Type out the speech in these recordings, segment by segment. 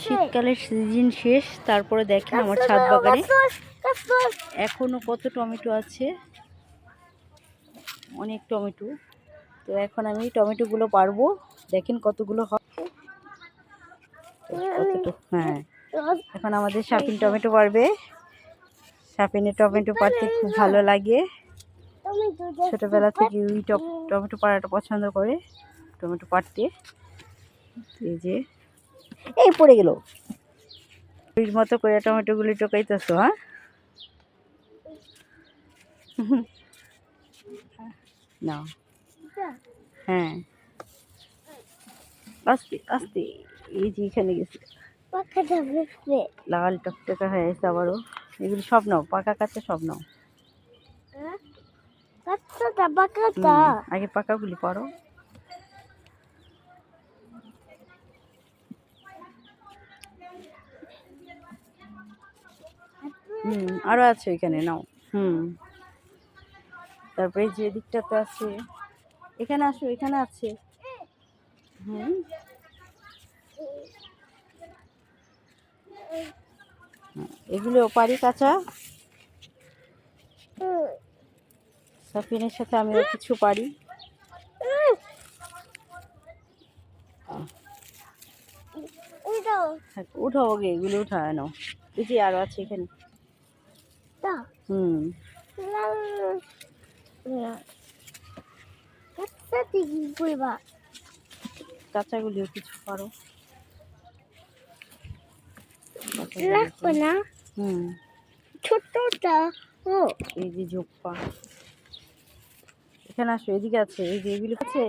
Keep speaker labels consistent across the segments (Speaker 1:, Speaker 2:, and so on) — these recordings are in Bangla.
Speaker 1: শীতকালের সিজন শেষ তারপরে দেখেন আমার ছাদ বাগানে। এখনও কত টমেটো আছে? অনেক টমেটো। তো এখন আমি টমেটোগুলো পারব। দেখেন কতগুলো হবে হ্যাঁ। এখন আমাদের সাপিন টমেটো পারবে। সাপিনের টমেটো পাড়তে খুব ভালো লাগে। ছোটোবেলা থেকে ওই টমেটো পাড়াটা পছন্দ করে টমেটো পাড়তে। এই যে। এই পড়ে গেল। মতো করে টমেটোগুলি টোকাইতেছো হ্যাঁ? না হ্যাঁ। আস্তে আস্তে এই যে এখানে গেছে। লাল টকটকা হয়ে গেছে আবারও। এগুলি সব নাও পাকা কাঁচা সব নাও। হুম, আগে পাকাগুলি পারো। হুম আরও আছে এখানে নাও। হুম। তারপরে যে দিকটাতে আছে এখানে আসো এখানে আছে। হুম। এগুলো পারি কাঁচা। সাফিনের সাথে আমিও কিছু পারি। উঠাও। আগে এগুলো উঠায় নাও। এই যে আরও আছে এখানে। হুম। কাঁচাগুলিও কিছু
Speaker 2: লাগবে না?
Speaker 1: হুম।
Speaker 2: ছোটটা ও।
Speaker 1: এই যে এখানে আসো এদিকে আছে এই যে এগুলো আছে।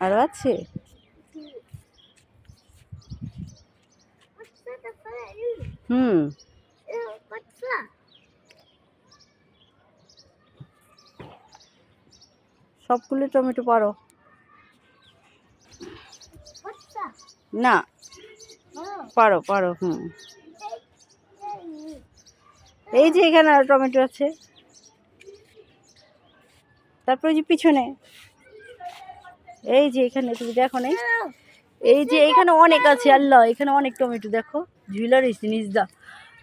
Speaker 1: আরও আছে? হুম। সবগুলো টমেটো পারো। না। পারো পারো, হুম। এই যে এখানে টমেটো আছে। তারপরে যে পিছনে। এই যে এখানে তুমি দেখো নাই এই যে এখানে অনেক আছে, আল্লাহ, এখানে অনেক টমেটো, দেখো। ঝুলা রয়েছে নিজদা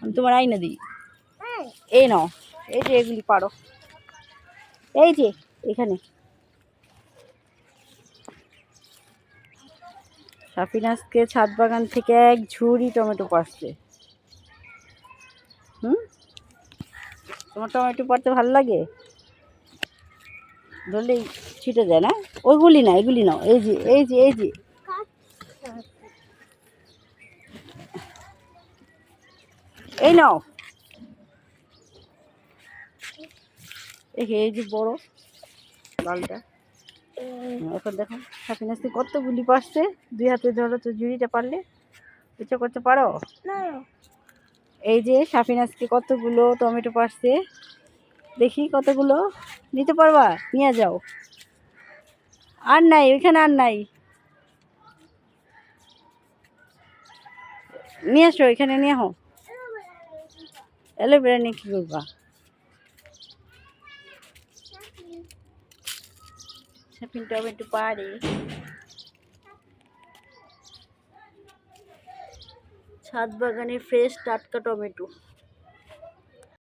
Speaker 1: আমি তোমার আইনা দিই। এই নাও, এই যে এগুলি পারো। এই যে এখানে। সাফিনাসকে ছাদ বাগান থেকে এক ঝুড়ি টমেটো পাচ্ছে হুম? তোমার টমেটো পাড়তে ভালো লাগে? ধরলেই ছিটে যায় না? ওইগুলি না, এগুলি নাও। এই যে এই যে এই যে। এই নাও। এই যে- বড় লালটা এখন দেখো সাপিনাসকে কতগুলি পারছে দুই হাতে ধরো তো জুড়িটা পারলে। ইচ্ছা করতে পারো? এই যে সাফিনাসকে কতগুলো টমেটো পারছে? দেখি কতগুলো। নিতে পারবা? নিয়ে যাও। আর নাই, ওইখানে আর নাই। নিয়ে আসো এখানে নিয়ে হো অ্যালোভেরা নিয়ে কী করবা? সাফিন টমেটো পারে। ছাদ বাগানে ফ্রেশ টাটকা টমেটো।